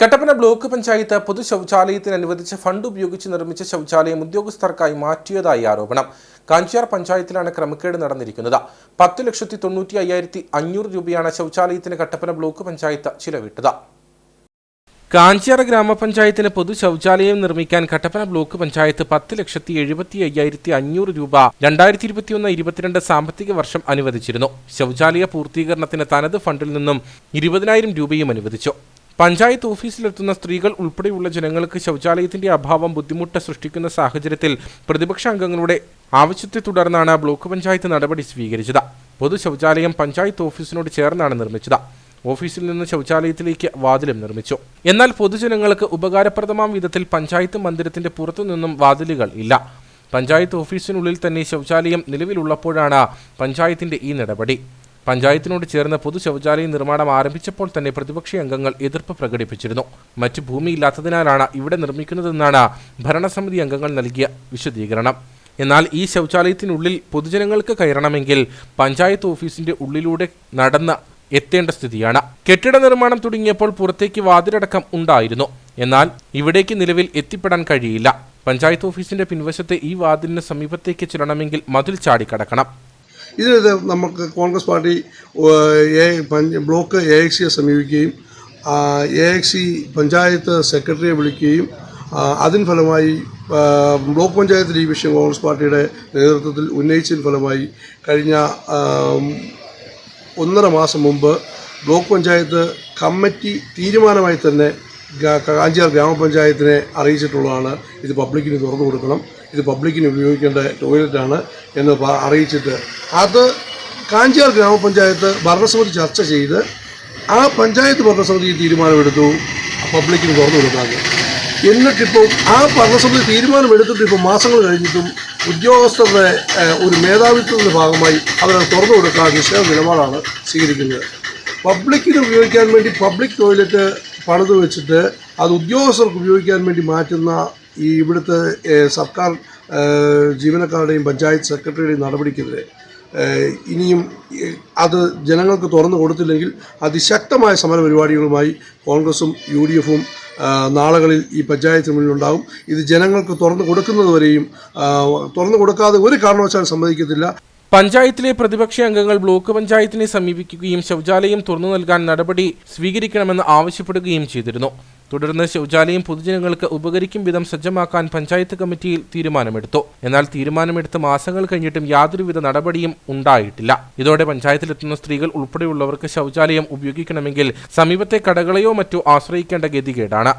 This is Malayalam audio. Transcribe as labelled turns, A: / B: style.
A: കട്ടപ്പന ബ്ലോക്ക് പഞ്ചായത്ത് പൊതു ശൗചാലയത്തിന് അനുവദിച്ച ഫണ്ട് ഉപയോഗിച്ച് നിർമ്മിച്ച ശൗചാലയം ഉദ്യോഗസ്ഥർക്കായി മാറ്റിയതായി ആരോപണം. കാഞ്ചിയാർ പഞ്ചായത്തിലാണ് ക്രമക്കേട് നടന്നിരിക്കുന്നത്. പത്ത് ലക്ഷത്തി തൊണ്ണൂറ്റി അയ്യായിരത്തി അഞ്ഞൂറ് രൂപയാണ് ശൗചാലയത്തിന് കട്ടപ്പന ബ്ലോക്ക് പഞ്ചായത്ത് ചിലവിട്ടത്. കാഞ്ചിയാർ ഗ്രാമപഞ്ചായത്തിന് പൊതു ശൗചാലയം നിർമ്മിക്കാൻ കട്ടപ്പന ബ്ലോക്ക് പഞ്ചായത്ത് പത്ത് ലക്ഷത്തി എഴുപത്തി അയ്യായിരത്തി അഞ്ഞൂറ് രൂപ രണ്ടായിരത്തി ഇരുപത്തിയൊന്ന് ഇരുപത്തിരണ്ട് സാമ്പത്തിക വർഷം അനുവദിച്ചിരുന്നു. ശൗചാലയ പൂർത്തീകരണത്തിന് തനത് ഫണ്ടിൽ നിന്നും ഇരുപതിനായിരം രൂപയും അനുവദിച്ചു. പഞ്ചായത്ത് ഓഫീസിലെത്തുന്ന സ്ത്രീകൾ ഉൾപ്പെടെയുള്ള ജനങ്ങൾക്ക് ശൗചാലയത്തിന്റെ അഭാവം ബുദ്ധിമുട്ട് സൃഷ്ടിക്കുന്ന സാഹചര്യത്തിൽ പ്രതിപക്ഷ അംഗങ്ങളുടെ ആവശ്യത്തെ തുടർന്നാണ് ബ്ലോക്ക് പഞ്ചായത്ത് നടപടി സ്വീകരിച്ചത്. പൊതു ശൗചാലയം പഞ്ചായത്ത് ഓഫീസിനോട് ചേർന്നാണ് നിർമ്മിച്ചത്. ഓഫീസിൽ നിന്ന് ശൗചാലയത്തിലേക്ക് വാതിലും നിർമ്മിച്ചു. എന്നാൽ പൊതുജനങ്ങൾക്ക് ഉപകാരപ്രദമാം വിധത്തിൽ പഞ്ചായത്ത് മന്ദിരത്തിന്റെ പുറത്തുനിന്നും വാതിലുകൾ ഇല്ല. പഞ്ചായത്ത് ഓഫീസിനുള്ളിൽ തന്നെ ശൗചാലയം നിലവിലുള്ളപ്പോഴാണ് പഞ്ചായത്തിന്റെ ഈ നടപടി. പഞ്ചായത്തിനോട് ചേർന്ന പൊതു ശൗചാലയ നിർമ്മാണം ആരംഭിച്ചപ്പോൾ തന്നെ പ്രതിപക്ഷ അംഗങ്ങൾ എതിർപ്പ് പ്രകടിപ്പിച്ചിരുന്നു. മറ്റു ഭൂമിയില്ലാത്തതിനാലാണ് ഇവിടെ നിർമ്മിക്കുന്നതെന്നാണ് ഭരണസമിതി അംഗങ്ങൾ നൽകിയ വിശദീകരണം. എന്നാൽ ഈ ശൗചാലയത്തിനുള്ളിൽ പൊതുജനങ്ങൾക്ക് കയറണമെങ്കിൽ പഞ്ചായത്ത് ഓഫീസിന്റെ ഉള്ളിലൂടെ നടന്ന് എത്തേണ്ട സ്ഥിതിയാണ്. കെട്ടിട നിർമ്മാണം തുടങ്ങിയപ്പോൾ പുറത്തേക്ക് വാതിലടക്കം ഉണ്ടായിരുന്നു. എന്നാൽ ഇവിടേക്ക് നിലവിൽ എത്തിപ്പെടാൻ കഴിയില്ല. പഞ്ചായത്ത് ഓഫീസിന്റെ പിൻവശത്തെ ഈ വാതിലിന് സമീപത്തേക്ക് ചെല്ലണമെങ്കിൽ മതിൽ ചാടിക്കടക്കണം.
B: ഇതിനെതിരെ നമുക്ക് Congress party block A X സിയെ സമീപിക്കുകയും എ എക്സ് പഞ്ചായത്ത് സെക്രട്ടറിയെ വിളിക്കുകയും അതിന് ഫലമായി ബ്ലോക്ക് പഞ്ചായത്തിൽ ഈ വിഷയം കോൺഗ്രസ് പാർട്ടിയുടെ നേതൃത്വത്തിൽ ഉന്നയിച്ചതിന് ഫലമായി കഴിഞ്ഞ ഒന്നര മാസം മുമ്പ് ബ്ലോക്ക് പഞ്ചായത്ത് കമ്മിറ്റി തീരുമാനമായി തന്നെ കാഞ്ചിയാർ ഗ്രാമപഞ്ചായത്തിനെ അറിയിച്ചിട്ടുള്ളതാണ്. ഇത് പബ്ലിക്കിന് തുറന്നു കൊടുക്കണം. ഇത് പബ്ലിക്കിന് ഉപയോഗിക്കേണ്ട ടോയ്ലറ്റാണ് എന്ന് അറിയിച്ചിട്ട്. അത് കാഞ്ചിയാർ ഗ്രാമപഞ്ചായത്ത് ഭരണസമിതി ചർച്ച ചെയ്ത് ആ പഞ്ചായത്ത് ഭരണസമിതി തീരുമാനമെടുത്തു. പബ്ലിക്കിന് തുറന്നു കൊടുക്കാമെന്ന് എന്നിട്ടിപ്പോൾ ആ ഭരണസമിതി തീരുമാനമെടുത്തിട്ട് ഇപ്പോൾ മാസങ്ങൾ കഴിഞ്ഞിട്ടും ഉദ്യോഗസ്ഥരുടെ ഒരു മേധാവിത്വത്തിന്റെ ഭാഗമായി അവരത് തുറന്നു കൊടുക്കാൻ നിശ്ചയ നിലപാടാണ് സ്വീകരിക്കുന്നത്. പബ്ലിക്കിന് ഉപയോഗിക്കാൻ വേണ്ടി പബ്ലിക് ടോയ്ലറ്റ് പണിത് വെച്ചിട്ട് അത് ഉദ്യോഗസ്ഥർക്ക് ഉപയോഗിക്കാൻ വേണ്ടി മാറ്റുന്ന ഈ ഇവിടുത്തെ സർക്കാർ ജീവനക്കാരുടെയും പഞ്ചായത്ത് സെക്രട്ടറിയുടെയും നടപടിക്കെതിരെ ഇനിയും അത് ജനങ്ങൾക്ക് തുറന്നു കൊടുത്തില്ലെങ്കിൽ അതിശക്തമായ സമര പരിപാടികളുമായി കോൺഗ്രസും യു ഡി എഫും നാളുകളിൽ ഈ പഞ്ചായത്തിന് മുന്നിലുണ്ടാകും. ഇത് ജനങ്ങൾക്ക് തുറന്നു കൊടുക്കുന്നതുവരെയും തുറന്നു കൊടുക്കാതെ ഒരു കാരണവശാലും സമ്മതിക്കത്തില്ല.
A: പഞ്ചായത്തിലെ പ്രതിപക്ഷ അംഗങ്ങൾ ബ്ലോക്ക് പഞ്ചായത്തിനെ സമീപിക്കുകയും ശൗചാലയം തുറന്നു നൽകാൻ നടപടി സ്വീകരിക്കണമെന്ന് ആവശ്യപ്പെടുകയും ചെയ്തിരുന്നു. തുടർന്ന് ശൗചാലയം പൊതുജനങ്ങൾക്ക് ഉപകരിക്കും വിധം സജ്ജമാക്കാൻ പഞ്ചായത്ത് കമ്മിറ്റിയിൽ തീരുമാനമെടുത്തു. എന്നാൽ തീരുമാനമെടുത്ത് മാസങ്ങൾ കഴിഞ്ഞിട്ടും യാതൊരുവിധ നടപടിയും ഉണ്ടായിട്ടില്ല. ഇതോടെ പഞ്ചായത്തിലെത്തുന്ന സ്ത്രീകൾ ഉൾപ്പെടെയുള്ളവർക്ക് ശൗചാലയം ഉപയോഗിക്കണമെങ്കിൽ സമീപത്തെ കടകളെയോ മറ്റോ ആശ്രയിക്കേണ്ട ഗതികേടാണ്.